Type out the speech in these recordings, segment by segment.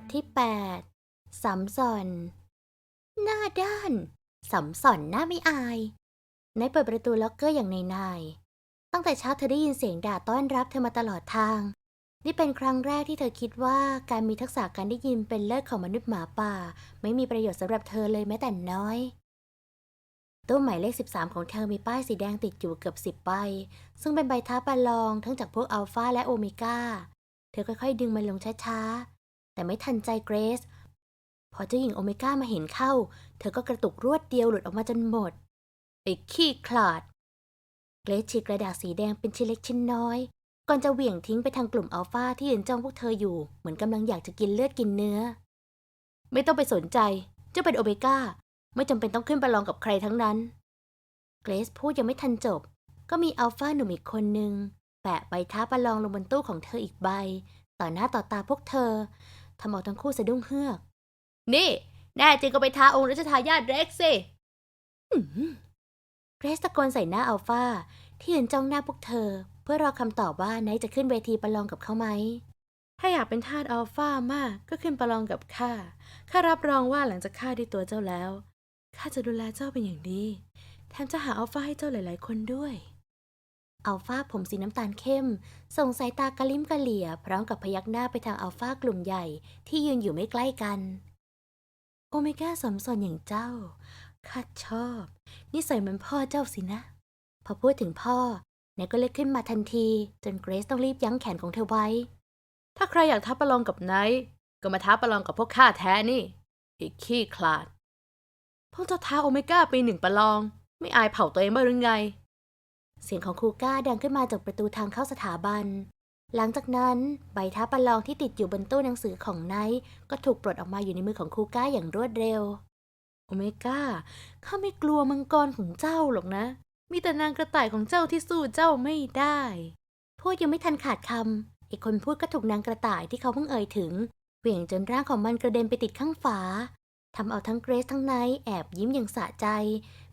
ทที่ 8สัมสอน หน้าด้านสัมสอนหน้าไม่อายนายเปิดประตูล็อกเกอร์อย่างในนาย ตั้งแต่เช้าเธอได้ยินเสียงด่าต้อนรับเธอมาตลอดทาง นี่เป็นครั้งแรกที่เธอคิดว่าการมีทักษะการได้ยินเป็นเลิศของมนุษย์หมาป่า ไม่มีประโยชน์สำหรับเธอเลยแม้แต่น้อยตู้หมายเลข 13 ของเธอมีป้ายสีแดงติดอยู่เกือบสิบใบ ซึ่งเป็นใบท้าประลองทั้งจากพวกอัลฟาและโอเมก้า เธอค่อยๆ ดึงมันลงช้าๆ แต่ไม่ทันใจเกรซพอเจ้าหญิงโอเมก้ามาเห็นเข้า เธอก็กระตุกรวดเดียวหลุดออกมาจนหมดไอ้ขี้ขลาด เกรซฉีกกระดาษสีแดงเป็นชิ้นเล็กชิ้นน้อย ก่อนจะเหวี่ยงทิ้งไปทางกลุ่มอัลฟาที่ยืนจ้องพวกเธออยู่ เหมือนกำลังอยากจะกินเลือดกินเนื้อ ไม่ต้องไปสนใจ เจ้าเป็นโอเมก้า ไม่จำเป็นต้องขึ้นประลองกับใครทั้งนั้น เกรซพูดยังไม่ทันจบ ก็มีอัลฟาหนุ่มอีกคนนึงแปะใบท้าประลองลงบนตู้ของเธออีกใบ ต่อหน้าต่อตาพวกเธอ ทำเอาทั้งคู่สะดุ้งเฮือก นี่ แน่จริงก็ไปท้าองค์รัชทายาทเร็กสิเกรซตะโกนใส่หน้าอัลฟาที่ยืนจ้องหน้าพวกเธอ เพื่อรอคำตอบว่าไนท์จะขึ้นเวทีประลองกับเขาไหม ถ้าอยากเป็นทาสอัลฟามากก็ขึ้นประลองกับข้า ข้ารับรองว่าหลังจากข้าได้ตัวเจ้าแล้ว ข้าจะดูแลเจ้าเป็นอย่างดี แถมจะหาอัลฟาให้เจ้าหลาย ๆ คนด้วย อัลฟาผมสีน้ำตาลเข้ม ส่งสายตากระลิ้มกระเหลี่ย พร้อมกับพยักหน้าไปทางอัลฟากลุ่มใหญ่ที่ยืนอยู่ไม่ใกล้กัน โอเมก้าสมสนอย่างเจ้าข้าชอบ นิสัยเหมือนพ่อเจ้าสินะ พอพูดถึงพ่อนก็เล็กขึ้นมาทันที จนเกรซต้องรีบยั้งแขนของเธอไว้ ถ้าใครอยากท้าประลองกับไนท์ก็มาท้าประลองกับพวกข้าแท้นี่ อีกขี้ขลาดพวกเจ้าท้าโอเมก้าปีหนึ่งประลอง ไม่อายเผาตัวเองบ้างหรือไง เสียงของครูก้าดังขึ้นมาจากประตูทางเข้าสถาบัน หลังจากนั้นใบท้าประลองที่ติดอยู่บนตู้หนังสือของไนท์ก็ถูกปลดออกมาอยู่ในมือของครูก้าอย่างรวดเร็ว โอเมก้า ข้าไม่กลัวมังกรของเจ้าหรอกนะ มีแต่นางกระต่ายของเจ้าที่สู้เจ้าไม่ได้ พูดยังไม่ทันขาดคำอีกคนพูดก็ถูกนางกระต่ายที่เขาเพิ่งเอ่ยถึงเหวี่ยงจนร่างของมันกระเด็นไปติดข้างฝา ทำเอาทั้งเกรซทั้งไนท์แอบยิ้มอย่างสะใจ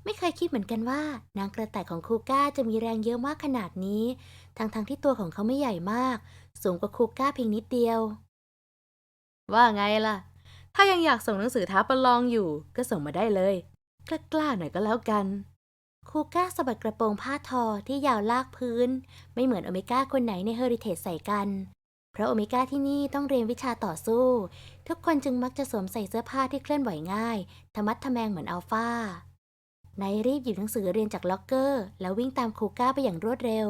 ไม่เคยคิดเหมือนกันว่า นางกระต่ายของคูก้าจะมีแรงเยอะมากขนาดนี้ ทั้งๆทที่ตัวของเขาไม่ใหญ่มาก สูงกว่าคูก้าเพียงนิดเดียว ว่าไงล่ะ ถ้ายังอยากส่งหนังสือท้าประลองอยู่ ก็ส่งมาได้เลยกล้าๆหน่อยก็แล้วกันคูก้าสะบัดกระโปรงผ้าทอที่ยาวลากพื้น ไม่เหมือนโอเมก้าคนไหนในเฮอริเทจใส่กัน เพราะโอเมก้าที่นี่ต้องเรียนวิชาต่อสู้ ทุกคนจึงมักจะสวมใส่เสื้อผ้าที่เคลื่อนไหวง่ายทะมัดทะแมงเหมือนอัลฟานายรีบหยิบหนังสือเรียนจากล็อกเกอร์ แล้ววิ่งตามคูก้าไปอย่างรวดเร็ว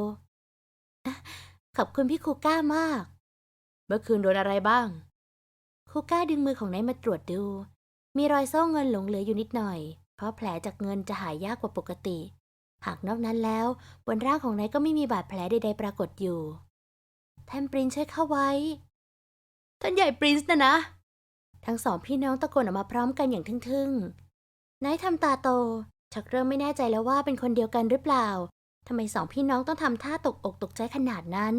ขอบคุณพี่คูก้ามาก เมื่อคืนโดนอะไรบ้าง คูก้าดึงมือของนายมาตรวจดู มีรอยโซ่เงินหลงเหลืออยู่นิดหน่อย เพราะแผลจากเงินจะหายยากกว่าปกติ หากนอกนั้นแล้ว บนร่างของนายก็ไม่มีบาดแผลใดๆปรากฏอยู่ แทมปรินช่วยเข้าไว้ ท่านใหญ่ปรินซ์นะนะ ทั้งสองพี่น้องตะโกนออกมาพร้อมกันอย่างทึ่งๆ นายทำตาโต ชักเริ่มไม่แน่ใจแล้วว่าเป็นคนเดียวกันหรือเปล่า ทำไมสองพี่น้องต้องทำท่าตกอกตกใจขนาดนั้น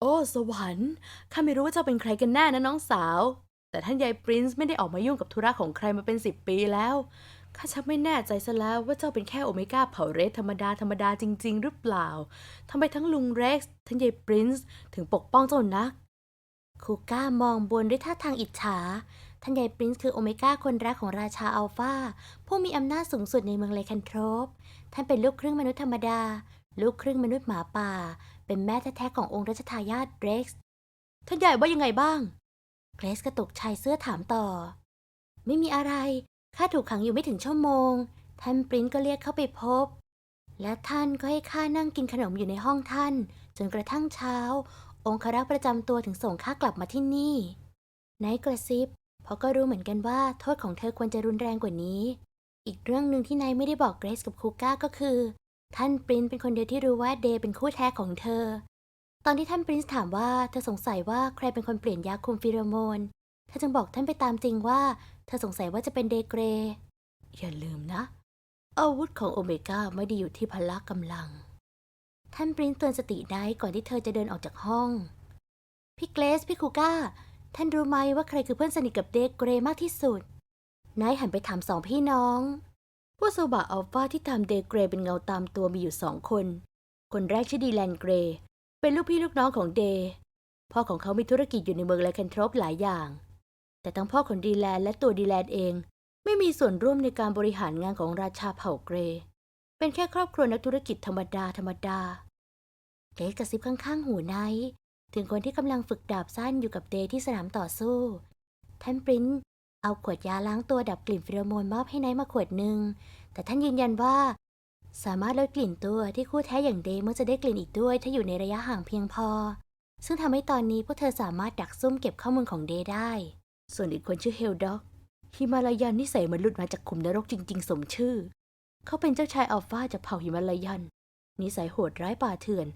โอ้ สวรรค์ ข้าไม่รู้ว่าเจ้าเป็นใครกันแน่นะน้องสาว แต่ท่านยายปรินซ์ไม่ได้ออกมายุ่งกับธุระของใครมาเป็นสิบปีแล้ว ข้าชักไม่แน่ใจซะแล้วว่าเจ้าเป็นแค่โอเมก้าเผ่าเรสธรรมดาธรรมดาจริง ๆ หรือเปล่าทำไมทั้งลุงเร็กซ์ทั้งยายปรินซ์ถึงปกป้องเจ้านัก คูก้ามองบนด้วยท่าทางอิจฉา ท่านยายปรินซ์คือโอเมก้าคนแรกของราชาอัลฟาผู้มีอำนาจสูงสุดในเมืองไลแคนโทรป ท่านเป็นลูกครึ่งมนุษย์ธรรมดา ลูกครึ่งมนุษย์หมาป่า เป็นแม่แท้ๆขององค์รัชทายาทเร็กซ์ ท่านใหญ่ว่ายังไงบ้าง เกรซกระตุกชายเสื้อถามต่อ ไม่มีอะไร ข้าถูกขังอยู่ไม่ถึงชั่วโมง ท่านปรินซ์ก็เรียกเข้าไปพบ และท่านก็ให้ข้านั่งกินขนมอยู่ในห้องท่าน จนกระทั่งเช้า องครักษ์ประจำตัวถึงส่งข้ากลับมาที่นี่ไนท์กระซิบ เพราะก็รู้เหมือนกันว่าโทษของเธอควรจะรุนแรงกว่านี้ อีกเรื่องหนึ่งที่ไนท์ไม่ได้บอกเกรซกับคูก้าก็คือ ท่านปรินซ์เป็นคนเดียวที่รู้ว่าเดย์เป็นคู่แท้ของเธอ ตอนที่ท่านปรินซ์ถามว่าเธอสงสัยว่าใครเป็นคนเปลี่ยนยาคุมฟิโรโมน เธอจึงบอกท่านไปตามจริงว่า เธอสงสัยว่าจะเป็นเดเกรย์อย่าลืมนะ อาวุธของโอเมก้าไม่ได้อยู่ที่พละกำลัง ท่านปรินเตือนสติไนท์ก่อนที่เธอจะเดินออกจากห้อง พี่เกรซพี่คูก้า ท่านรู้ไหมว่าใครคือเพื่อนสนิทกับเดเกรย์มากที่สุดไนท์หันไปถามสองพี่น้องพวกโซบะอัลฟาที่ตามเดเกรย์เป็นเงาตามตัวมีอยู่สองคน คนแรกชื่อดีแลนเกรย์เป็นลูกพี่ลูกน้องของเดย์พ่อของเขามีธุรกิจอยู่ในเมืองไลแคนทรอปหลายอย่าง แต่ทั้งพ่อของดีแลนและตัวดีแลนเอง ไม่มีส่วนร่วมในการบริหารงานของราชาเผ่าเกร เป็นแค่ครอบครัวนักธุรกิจธรรมดาธรรมดาเดย์กระซิบข้างๆ หูไนถึงคนที่กำลังฝึกดาบสั้นอยู่กับเดที่สนามต่อสู้ ท่านปริ้นเอาขวดยาล้างตัวดับกลิ่นฟิโรโมนมอบให้ไนท์มาขวดหนึ่ง แต่ท่านยืนยันว่า สามารถลดกลิ่นตัวที่คู่แท้อย่างเดเมื่อจะได้กลิ่นอีกด้วย ถ้าอยู่ในระยะห่างเพียงพอ ซึ่งทำให้ตอนนี้พวกเธอสามารถดักซุ่มเก็บข้อมูลของเดได้ ส่วนอีกคนชื่อเฮลด็อกฮิมาลายันนิสัยเหมันหลุดมาจากขุมนรกจริง ๆ สมชื่อ เขาเป็นเจ้าชายอัลฟาจากเผ่าหิมาลายัน นิสัยโหดร้ายป่าเถื่อน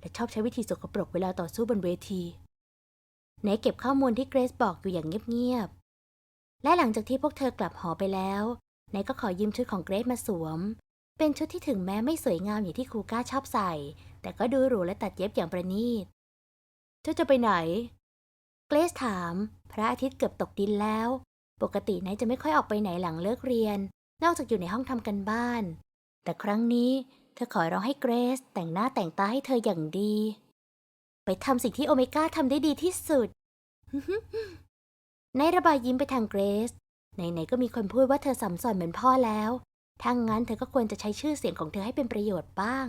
และชอบใช้วิธีสกปรกเวลาต่อสู้บนเวทีไหนเก็บข้อมูลที่เกรซบอกอยู่อย่างเงียบๆ และหลังจากที่พวกเธอกลับหอไปแล้วไหนก็ขอยืมชุดของเกรซมาสวม เป็นชุดที่ถึงแม้ไม่สวยงามอย่างที่ครูก้าชอบใส่ แต่ก็ดูหรูและตัดเย็บอย่างประณีตเจ้าจะไปไหน เกรซถาม พระอาทิตย์เกือบตกดินแล้ว ปกตินท์จะไม่ค่อยออกไปไหนหลังเลิกเรียน นอกจากอยู่ในห้องทำกันบ้าน แต่ครั้งนี้เธอขอร้องให้เกรซแต่งหน้าแต่งตาให้เธออย่างดี ไปทำสิ่งที่โอเมก้าทำได้ดีที่สุดนท์ระบายยิ้มไปทางเกรซไหนๆก็มีคนพูดว่าเธอสัมสอนเหมือนพ่อแล้วถ้างั้นเธอก็ควรจะใช้ชื่อเสียงของเธอให้เป็นประโยชน์บ้าง